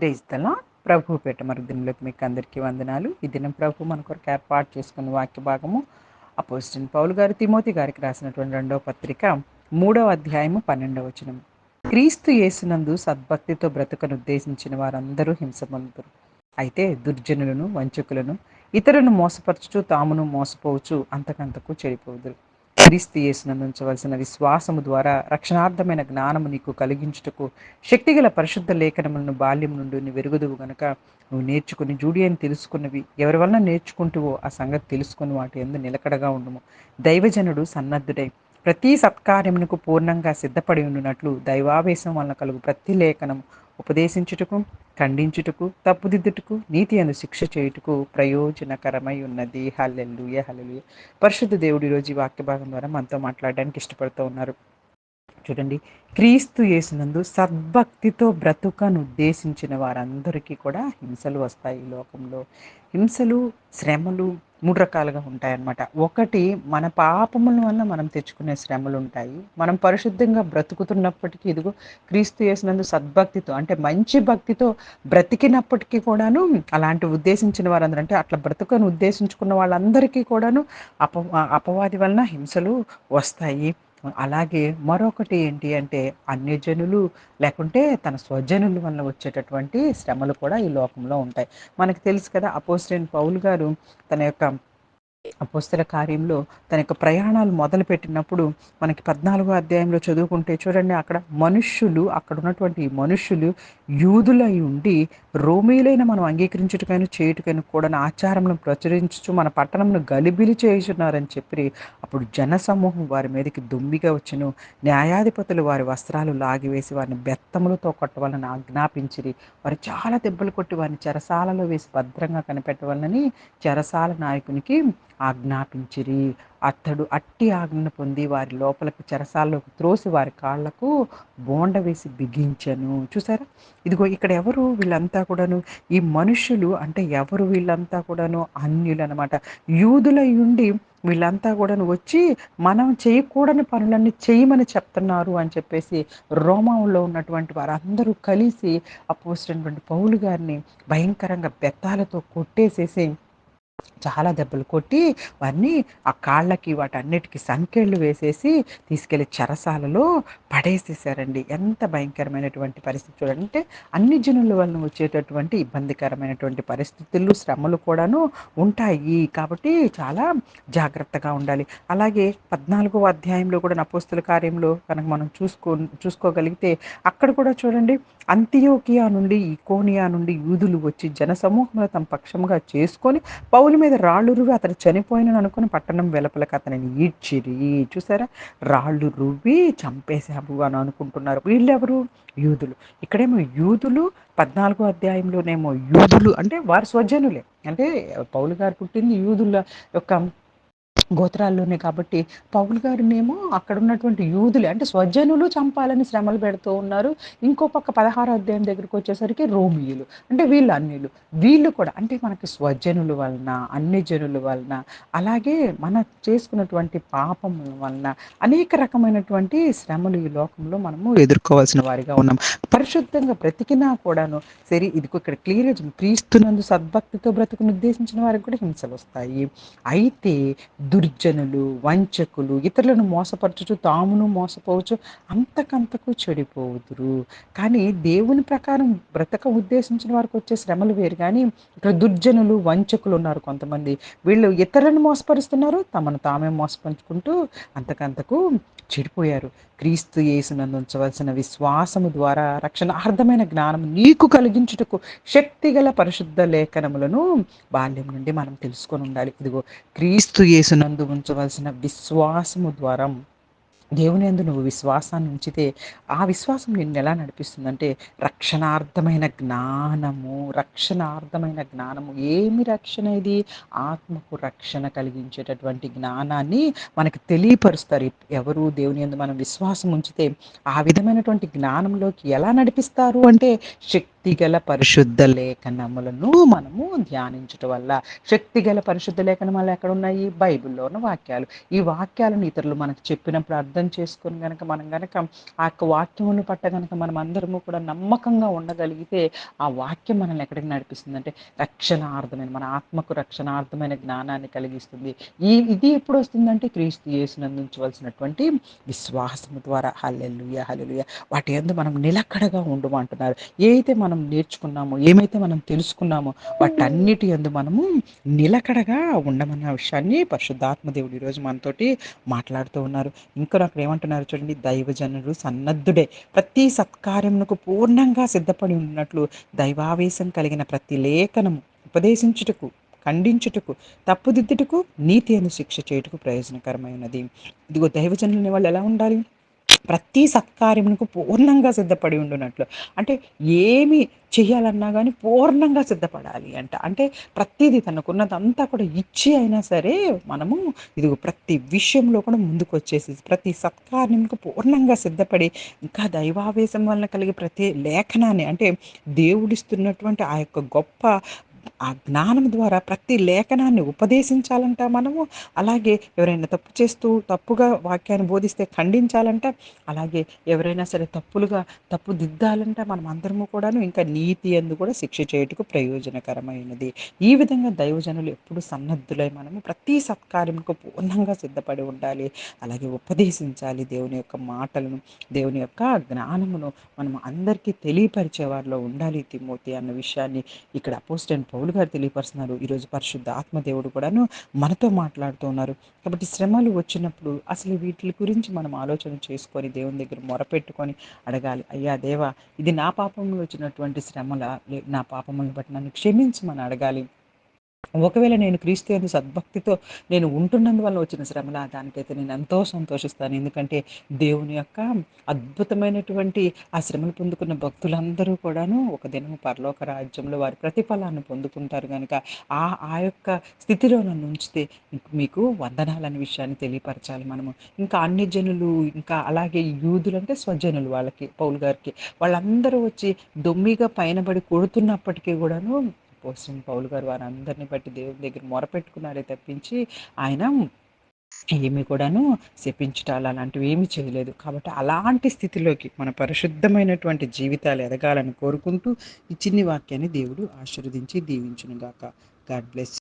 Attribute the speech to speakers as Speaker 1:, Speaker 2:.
Speaker 1: Praise దలా ప్రభు పేట మరుదినంలోకి మీకు అందరికీ వందనాలు. ఈ దినం ప్రభు మన కొరకు ఏర్పాటు చేసుకున్న వాక్య భాగము అపోజిషన్ పౌలు గారు తిమోతి గారికి రాసినటువంటి రెండవ పత్రిక మూడవ అధ్యాయము పన్నెండవ వచనం. క్రీస్తు యేసునందు సద్భక్తితో బ్రతుకను ఉద్దేశించిన వారందరూ హింస పొందుతారు అయితే దుర్జనులను వంచకులను ఇతరులను మోసపరచుచు తామును మోసపోవచ్చు అంతకంతకు చెడిపోదురు. క్రీస్తు యేసునందు విశ్వాసము ద్వారా రక్షణార్థమైన జ్ఞానము నీకు కలిగించుటకు శక్తిగల పరిశుద్ధ లేఖనములను బాల్యం నుండి వెరుగుదువు గనక నువ్వు నేర్చుకుని జూడి అని తెలుసుకున్నవి ఎవరి వలన నేర్చుకుంటువో ఆ సంగతి తెలుసుకుని వాటి ఎందు నిలకడగా ఉండము. దైవజనుడు సన్నద్ధుడై ప్రతి సత్కార్యమునకు పూర్ణంగా సిద్ధపడి ఉండునట్లు దైవావేశం వలన కలుగు ప్రతి లేఖనము ఉపదేశించుటకు ఖండించుటకు తప్పుదిద్దుటకు నీతి అను శిక్ష చేయుటకు ప్రయోజనకరమై ఉన్నది. Hallelujah hallelujah. పరిశుద్ధ దేవుడి రోజు ఈ వాక్య భాగం ద్వారా మనతో మాట్లాడడానికి ఇష్టపడుతూ ఉన్నారు. చూడండి. క్రీస్తు యేసునందు సద్భక్తితో బ్రతుకను ఉద్దేశించిన వారందరికీ కూడా హింసలు వస్తాయి ఈ లోకంలో. హింసలు శ్రమలు మూడు రకాలుగా ఉంటాయన్నమాట. ఒకటి మన పాపముల వల్ల మనం తెచ్చుకునే శ్రమలు ఉంటాయి మనం పరిశుద్ధంగా బ్రతుకుతున్నప్పటికీ ఇదిగో క్రీస్తు చేసినందు సద్భక్తితో అంటే మంచి భక్తితో బ్రతికినప్పటికీ కూడాను అలాంటి ఉద్దేశించిన వారందరూ అంటే అట్లా బ్రతుకను ఉద్దేశించుకున్న వాళ్ళందరికీ కూడాను అప అపవాది వలన హింసలు వస్తాయి. అలాగే మరొకటి ఏంటి అంటే అన్యజనులు లేకుంటే తన స్వజనుల వల్ల వచ్చేటటువంటి శ్రమలు కూడా ఈ లోకంలో ఉంటాయి. మనకు తెలుసు కదా అపోస్టెన్ పౌల్ గారు తన యొక్క అపోస్తల కార్యంలో తన యొక్క ప్రయాణాలు మొదలుపెట్టినప్పుడు మనకి పద్నాలుగో అధ్యాయంలో చదువుకుంటే చూడండి అక్కడ మనుష్యులు అక్కడ ఉన్నటువంటి మనుష్యులు యూదులై ఉండి రోమీలైన మనం అంగీకరించుటకైనా చేయుటకైనా కూడా ఆచారంను ప్రచురించు మన పట్టణంను గలిబిలి చేయుచున్నారని చెప్పి అప్పుడు జనసమూహం వారి మీదకి దుమ్మిగా వచ్చును. న్యాయాధిపతులు వారి వస్త్రాలు లాగివేసి వారిని బెత్తములతో కొట్టవాలని ఆజ్ఞాపించిరి. వారు చాలా దెబ్బలు కొట్టి వారిని చెరసాలలో వేసి భద్రంగా కనిపెట్టవాలని చెరసాల నాయకునికి ఆజ్ఞాపించిరి. అతడు అట్టి ఆజ్ఞను పొంది వారి లోపలకు చెరసాల్లోకి త్రోసి వారి కాళ్ళకు బోండ వేసి బిగించను. చూసారా? ఇదిగో ఇక్కడ ఎవరు వీళ్ళంతా కూడాను? ఈ మనుషులు అంటే ఎవరు వీళ్ళంతా కూడాను? అన్యులు అనమాట యూదులై ఉండి వీళ్ళంతా కూడాను వచ్చి మనం చేయకూడని పనులన్నీ చేయమని చెప్తున్నారు అని చెప్పేసి రోమంలో ఉన్నటువంటి వారందరూ కలిసి అపోసినటువంటి పౌలు గారిని భయంకరంగా బెత్తాలతో కొట్టేసేసి చాలా దెబ్బలు కొట్టి వారిని ఆ కాళ్ళకి వాటన్నిటికి సంకెళ్ళు వేసేసి తీసుకెళ్ళి చెరసాలలో పడేసేసారండి. ఎంత భయంకరమైనటువంటి పరిస్థితి చూడండి. అంటే అన్ని జనుల వలన వచ్చేటటువంటి ఇబ్బందికరమైనటువంటి పరిస్థితులు శ్రమలు కూడాను ఉంటాయి. కాబట్టి చాలా జాగ్రత్తగా ఉండాలి. అలాగే పద్నాలుగో అధ్యాయంలో కూడా నపోస్తుల కార్యంలో కనుక మనం చూసుకో చూసుకోగలిగితే అక్కడ కూడా చూడండి. అంత్యోకియా నుండి ఈకోనియా నుండి యూదులు వచ్చి జనసమూహంలో తమ పక్షంగా చేసుకొని పౌలు మీద రాళ్ళు రువి అతను చనిపోయినని అనుకుని పట్టణం వెలుపలకు అతనిని ఈడ్చిరి. చూసారా? రాళ్ళు రువ్వి చంపేశాము అని అనుకుంటున్నారు. వీళ్ళెవరు? యూదులు. ఇక్కడేమో యూదులు పద్నాలుగో అధ్యాయంలోనేమో యూదులు అంటే వారు స్వజనులే. అంటే పౌలు గారు పుట్టింది యూదుల యొక్క గోత్రాల్లోనే కాబట్టి పౌల్ గారినేమో అక్కడ ఉన్నటువంటి యూదులే అంటే స్వజనులు చంపాలని శ్రమలు పెడుతూ ఉన్నారు. ఇంకో పక్క పదహారు అధ్యాయం దగ్గరికి వచ్చేసరికి రోమియులు అంటే వీళ్ళు అన్యులు. వీళ్ళు కూడా అంటే మనకి స్వజనుల వలన అన్ని జనుల వలన అలాగే మన చేసుకున్నటువంటి పాపం వలన అనేక రకమైనటువంటి శ్రమలు ఈ లోకంలో మనము ఎదుర్కోవాల్సిన వారిగా ఉన్నాం. పరిశుద్ధంగా బ్రతికినా కూడాను సరే ఇది ఇక్కడ క్లియర్ క్రీస్తునందు సద్భక్తితో బ్రతుకుని ఉద్దేశించిన వారికి కూడా హింసలు వస్తాయి. అయితే దుర్జనులు వంచకులు ఇతరులను మోసపరచుచు తామును మోసపోవచ్చు అంతకంతకు చెడిపోవుదురు. కానీ దేవుని ప్రకారం బ్రతక ఉద్దేశించిన వారికి వచ్చే శ్రమలు వేరు. కానీ ఇక్కడ దుర్జనులు వంచకులు ఉన్నారు కొంతమంది. వీళ్ళు ఇతరులను మోసపరుస్తున్నారు తమను తామే మోసపరుచుకుంటూ అంతకంతకు చెడిపోయారు. క్రీస్తు యేసునందు ఉంచవలసిన విశ్వాసము ద్వారా రక్షణార్థమైన జ్ఞానం నీకు కలిగించుటకు శక్తిగల పరిశుద్ధ లేఖనములను బాల్యం నుండి మనం తెలుసుకొని ఉండాలి. ఇదిగో క్రీస్తు యేసునందు ఉంచవలసిన విశ్వాసము ద్వారా దేవుని ఎందు నువ్వు విశ్వాసాన్ని ఉంచితే ఆ విశ్వాసం నిన్ను ఎలా నడిపిస్తుందంటే రక్షణార్థమైన జ్ఞానము రక్షణార్థమైన జ్ఞానము. ఏమి రక్షణ ఇది? ఆత్మకు రక్షణ కలిగించేటటువంటి జ్ఞానాన్ని మనకు తెలియపరుస్తారు. ఎవరు దేవుని ఎందు మనం విశ్వాసం ఉంచితే ఆ విధమైనటువంటి జ్ఞానంలోకి ఎలా నడిపిస్తారు అంటే శక్తి శక్తిగల పరిశుద్ధ లేఖనములను మనము ధ్యానించటం వల్ల శక్తిగల పరిశుద్ధ లేఖనములు ఎక్కడ ఉన్నాయి బైబిల్లో ఉన్న వాక్యాలు. ఈ వాక్యాలను ఇతరులు మనకు చెప్పినప్పుడు అర్థం చేసుకొని గనక మనం గనక ఆ యొక్క వాక్యమును పట్ట గనక మనం అందరము కూడా నమ్మకంగా ఉండగలిగితే ఆ వాక్యం మనల్ని ఎక్కడికి నడిపిస్తుందంటే రక్షణార్థమైన మన ఆత్మకు రక్షణార్థమైన జ్ఞానాన్ని కలిగిస్తుంది. ఈ ఇది ఎప్పుడు వస్తుందంటే క్రీస్తు యేసునందించవలసినటువంటి విశ్వాసము ద్వారా. హల్లెలూయ హల్లెలూయ. వాటి ఎందు మనం నిలకడగా ఉండమంటున్నారు ఏదైతే మనం నేర్చుకున్నామో ఏమైతే మనం తెలుసుకున్నామో వాటన్నిటి యందు మనము నిలకడగా ఉండమన్న విషయాన్ని పరిశుద్ధాత్మదేవుడు ఈరోజు మనతోటి మాట్లాడుతూ ఉన్నారు. ఇంకా అక్కడ ఏమంటున్నారు చూడండి దైవజనుడు సన్నద్ధుడే. ప్రతి సత్కార్యమునకు పూర్ణంగా సిద్ధపడి ఉన్నట్లు దైవావేశం కలిగిన ప్రతి లేఖనము ఉపదేశించుటకు ఖండించుటకు తప్పుదిద్దుటకు నీతి అని శిక్ష చేయుటకు ప్రయోజనకరమైనది. ఇదిగో దైవజనులని వాళ్ళు ఎలా ఉండాలి? ప్రతి సత్కార్యమునకు పూర్ణంగా సిద్ధపడి ఉండునట్లు. అంటే ఏమి చేయాలన్నా కానీ పూర్ణంగా సిద్ధపడాలి అంట. అంటే ప్రతిదీ తనకున్నదంతా కూడా ఇచ్చి అయినా సరే మనము ఇదిగో ప్రతి విషయంలో కూడా ముందుకు వచ్చేసి ప్రతి సత్కార్యంకు పూర్ణంగా సిద్ధపడి ఇంకా దైవావేశం వలన కలిగే ప్రతి లేఖనాన్ని అంటే దేవుడిస్తున్నటువంటి ఆ యొక్క గొప్ప ఆ జ్ఞానం ద్వారా ప్రతి లేఖనాన్ని ఉపదేశించాలంట మనము. అలాగే ఎవరైనా తప్పు చేస్తూ తప్పుగా వాక్యాన్ని బోధిస్తే ఖండించాలంట. అలాగే ఎవరైనా సరే తప్పులుగా తప్పు దిద్దాలంట మనం అందరము కూడాను. ఇంకా నీతి అందు కూడా శిక్ష చేయుటకు ప్రయోజనకరమైనది. ఈ విధంగా దైవజనులు ఎప్పుడు సన్నద్ధులై మనము ప్రతి సత్కార్యంకు పూర్ణంగా సిద్ధపడి ఉండాలి. అలాగే ఉపదేశించాలి దేవుని యొక్క మాటలను దేవుని యొక్క జ్ఞానమును. మనం అందరికీ తెలియపరిచే వారిలో ఉండాలి తిమోతి అన్న విషయాన్ని ఇక్కడ అపోస్టెంట్ పౌలు గారు తెలియపరుస్తున్నారు. ఈరోజు పరిశుద్ధ ఆత్మదేవుడు కూడాను మనతో మాట్లాడుతూ ఉన్నారు. కాబట్టి శ్రమలు వచ్చినప్పుడు అసలు వీటి గురించి మనం ఆలోచన చేసుకొని దేవుని దగ్గర మొరపెట్టుకొని అడగాలి అయ్యా దేవా ఇది నా పాపంలో వచ్చినటువంటి శ్రమల లే- నా పాపములను బట్టి నన్ను క్షమించమని అడగాలి. ఒకవేళ నేను క్రీస్తు యందు సద్భక్తితో నేను ఉంటున్నందువల్ల వచ్చిన శ్రమల దానికైతే నేను ఎంతో సంతోషిస్తాను. ఎందుకంటే దేవుని యొక్క అద్భుతమైనటువంటి ఆ శ్రమలు పొందుకున్న భక్తులందరూ కూడాను ఒక దినం పరలోక రాజ్యంలో వారి ప్రతిఫలాన్ని పొందుకుంటారు కనుక ఆ ఆ యొక్క స్థితిలో నన్ను ఉంచితే మీకు వందనాలనే విషయాన్ని తెలియపరచాలి మనము. ఇంకా అన్ని జనులు ఇంకా అలాగే యూదులు అంటే స్వజనులు వాళ్ళకి పౌల్ గారికి. వాళ్ళందరూ వచ్చి దొమ్మిగా పైనబడి కొడుతున్నప్పటికీ కూడాను పోస్టింగ్ పౌలు గారు వారందరిని బట్టి దేవుని దగ్గర మొరపెట్టుకున్నారే తప్పించి ఆయన ఏమి కూడాను శపించటాలు అలాంటివి ఏమి చేయలేదు. కాబట్టి అలాంటి స్థితిలోకి మన పరిశుద్ధమైనటువంటి జీవితాలు ఎదగాలని కోరుకుంటూ ఈ చిన్ని వాక్యాన్ని దేవుడు ఆశీర్వదించి దీవించును గాక గాడ్ బ్లెస్